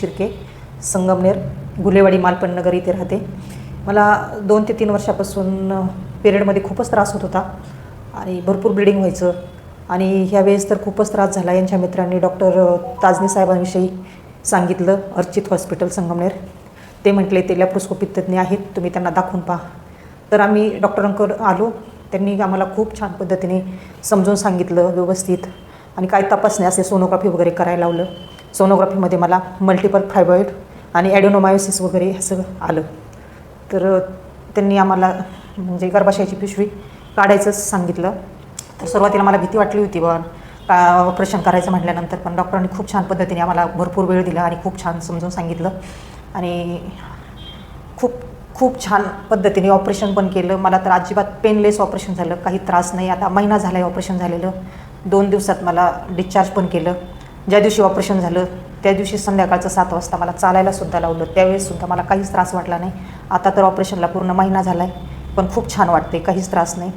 शिर्के संगमनेर गुलेवाडी मालपणनगर इथे राहते. मला दोन ते तीन वर्षापासून पिरियडमध्ये खूपच त्रास होत होता आणि भरपूर ब्लिडिंग व्हायचं. आणि ह्यावेळेस तर खूपच त्रास झाला यांच्या मित्रांनी. डॉक्टर ताजनी साहेबांविषयी सांगितलं अर्चित हॉस्पिटल संगमनेर. ते म्हटले ते लॅप्रोस्कोपिक तज्ज्ञ आहेत तुम्ही त्यांना दाखवून पहा. तर आम्ही डॉक्टरांकडे आलो. त्यांनी आम्हाला खूप छान पद्धतीने समजून सांगितलं व्यवस्थित. आणि काय तपासणे असे सोनोग्राफी वगैरे करायला लावलं. सोनोग्राफीमध्ये मला मल्टिपल फायबॉईड आणि ॲडोनोमायोसिस वगैरे असं आलं. तर त्यांनी आम्हाला म्हणजे गर्भाशयाची पिशवी काढायचंच सांगितलं. तर सुरुवातीला मला भीती वाटली होती पण का ऑपरेशन करायचं म्हटल्यानंतर पण डॉक्टरांनी खूप छान पद्धतीने आम्हाला भरपूर वेळ दिला आणि खूप छान समजून सांगितलं. आणि खूप खूप छान पद्धतीने ऑपरेशन पण केलं. मला तर अजिबात पेनलेस ऑपरेशन झालं. काही त्रास नाही. आता महिना झाला आहे ऑपरेशन झालेलं. दोन दिवसात मला डिस्चार्ज पण केलं. ज्या दिवशी ऑपरेशन झालं त्या दिवशी संध्याकाळचं सात वाजता मला चालायला सुद्धा लावलं. त्यावेळेससुद्धा मला काहीच त्रास वाटला नाही. आता तर ऑपरेशनला पूर्ण महिना झाला आहे पण खूप छान वाटते काहीच त्रास नाही.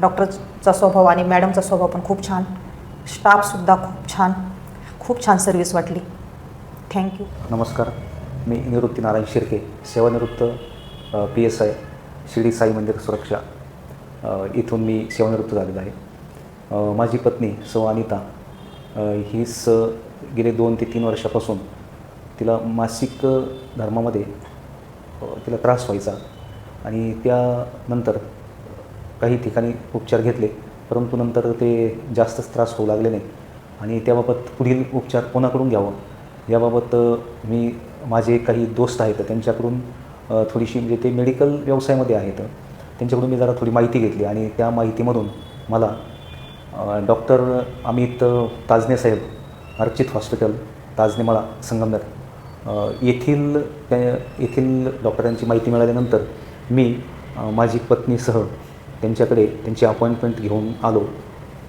डॉक्टरचा स्वभाव आणि मॅडमचा स्वभाव पण खूप छान. स्टाफसुद्धा खूप छान. खूप छान सर्विस वाटली. थँक्यू नमस्कार. मी निवृत्ती नारायण शिर्के सेवानिवृत्त P S I Shirdi Sai मंदिर सुरक्षा. इथून मी सेवानिवृत्त झालेलो आहे. माझी पत्नी सौ अनिता ही स गेले दोन ते तीन वर्षापासून तिला मासिक धर्मामध्ये तिला त्रास व्हायचा. आणि त्यानंतर काही ठिकाणी उपचार घेतले परंतु नंतर ते जास्तच त्रास होऊ लागले नाही. आणि त्याबाबत पुढील उपचार कोणाकडून घ्यावं? याबाबत मी माझे काही दोस्त आहेत त्यांच्याकडून थोडीशी म्हणजे ते मेडिकल व्यवसायामध्ये आहेत. त्यांच्याकडून मी जरा थोडी माहिती घेतली आणि त्या माहितीमधून मला डॉक्टर अमित ताजने साहेब अर्चित हॉस्पिटल ताजनेमाळा संगमनेर. येथील त्या येथील डॉक्टरांची माहिती मिळाल्यानंतर मी माझी पत्नीसह त्यांच्याकडे त्यांची अपॉइंटमेंट घेऊन आलो.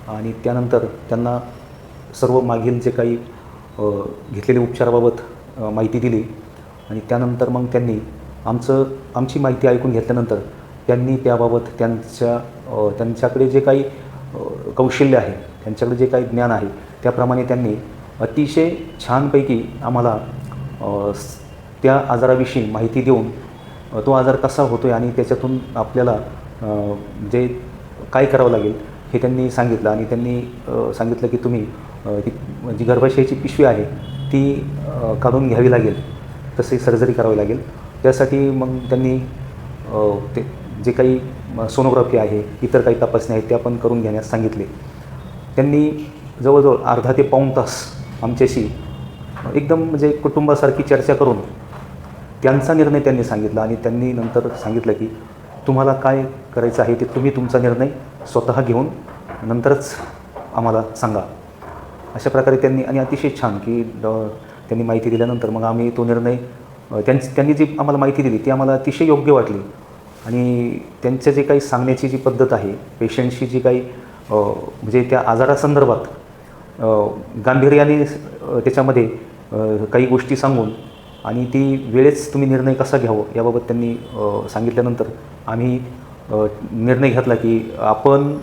आणि त्यानंतर त्यांना सर्व मागील जे काही घेतलेले उपचाराबाबत माहिती दिली. आणि त्यानंतर मग त्यांनी आमचं आमची माहिती ऐकून घेतल्यानंतर त्यांनी त्याबाबत त्यांच्या त्यांच्याकडे जे काही कौशल्य आहे. त्यांच्याकडे जे काही ज्ञान आहे त्याप्रमाणे त्यांनी अतिशय छानपैकी आम्हाला त्या आजाराविषयी माहिती देऊन तो आजार कसा होतो आहे आणि त्याच्यातून आपल्याला जे काय करावं लागेल हे त्यांनी सांगितलं आणि त्यांनी सांगितलं की तुम्ही ती जी गर्भाशयाची पिशवी आहे ती काढून घ्यावी लागेल. तसे सर्जरी करावी लागेल. त्यासाठी मग त्यांनी ते जे काही सोनोग्राफी आहे इतर काही तपासणी आहेत त्या पण करून घेण्यास सांगितले. त्यांनी जवळजवळ अर्धा ते पाऊण तास आमच्याशी एकदम म्हणजे कुटुंबासारखी चर्चा करून त्यांचा निर्णय त्यांनी सांगितला आणि त्यांनी नंतर सांगितलं की तुम्हाला काय करायचं आहे ते तुम्ही तुमचा निर्णय स्वतः घेऊन नंतरच आम्हाला सांगा. अशा प्रकारे त्यांनी आणि अतिशय छान की त्यांनी माहिती दिल्यानंतर मग आम्ही तो निर्णय अ, त्यांनी जी आम्हाला माहिती दिली ती आम्हाला अतिशय योग्य वाटली. आणि त्यांचं जे काही सांगण्याची जी पद्धत आहे पेशंटशी जी काही म्हणजे त्या आजारासंदर्भात गांभीर्याने त्याच्यामध्ये काही गोष्टी सांगून आणि ती वेळेच तुम्ही निर्णय कसा घ्यावं याबाबत त्यांनी सांगितल्यानंतर आम्ही निर्णय घेतला की आपण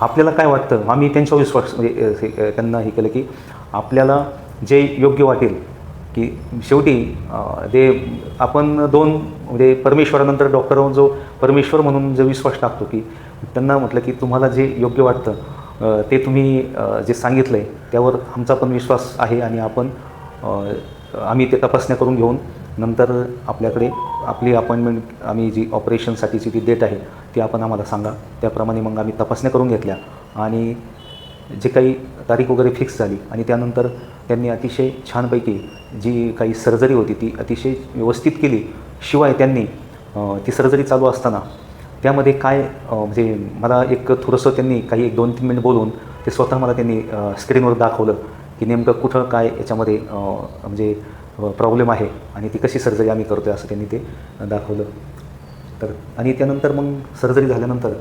आपल्याला काय वाटतं? आम्ही त्यांच्यावर विश्वास म्हणजे हे, त्यांना हे केलं की आपल्याला जे योग्य वाटेल की शेवटी ते आपण दोन म्हणजे परमेश्वरानंतर डॉक्टर होऊन जो परमेश्वर म्हणून जो विश्वास टाकतो की त्यांना म्हटलं की तुम्हाला जे योग्य वाटतं ते तुम्ही जे सांगितलं आहे त्यावर आमचा पण विश्वास आहे आणि आपण आम्ही ते तपासण्या करून घेऊन नंतर आपल्याकडे आपली अपॉइंटमेंट आम्ही जी ऑपरेशनसाठीची जी डेट आहे ती आपण आम्हाला सांगा. त्याप्रमाणे मग आम्ही तपासण्या करून घेतल्या. आणि जे काही तारीख वगैरे फिक्स झाली आणि त्यानंतर त्यांनी अतिशय छानपैकी जी काही सर्जरी होती ती अतिशय व्यवस्थित केली. शिवाय त्यांनी ती सर्जरी चालू असताना त्यामध्ये काय म्हणजे मला एक थोडंसं त्यांनी काही एक दोन तीन मिनिट बोलून ते स्वतः मला त्यांनी स्क्रीनवर दाखवलं की नेमकं कुठं काय याच्यामध्ये म्हणजे प्रॉब्लेम आहे आणि ती कशी सर्जरी आम्ही करतो आहे असं त्यांनी ते दाखवलं. तर आणि त्यानंतर मग सर्जरी झाल्यानंतर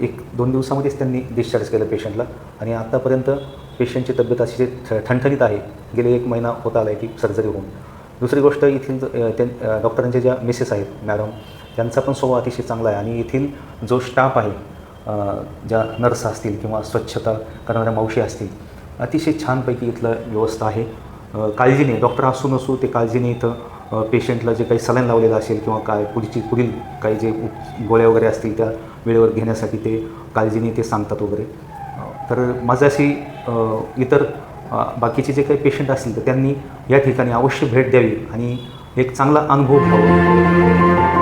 एक दोन दिवसामध्येच त्यांनी डिस्चार्ज केलं पेशंटला आणि आत्तापर्यंत पेशंटची तब्येत अशी ठ- ठणठणीत आहे गेले एक महिना होत आला आहे ती सर्जरी होऊन. दुसरी गोष्ट येथील ज- डॉक्टरांच्या ज्या मिसेस आहेत मॅडम त्यांचा पण स्वभाव अतिशय चांगला आहे. आणि येथील जो स्टाफ आहे ज्या नर्स असतील किंवा स्वच्छता करणाऱ्या मावशी असतील अतिशय छानपैकी इथलं व्यवस्था आहे. काळजीने डॉक्टर असू नसू ते काळजीने इथं पेशंटला जे काही सलाईन लावलेलं असेल किंवा काय पुढची पुढील काही जे गोळ्या वगैरे असतील त्या वेळेवर घेण्यासाठी ते काळजीने ते सांगतात वगैरे. तर माझ्याशी इतर बाकीचे जे काही पेशंट असतील तर त्यांनी या ठिकाणी अवश्य भेट द्यावी आणि एक चांगला अनुभव घ्यावा.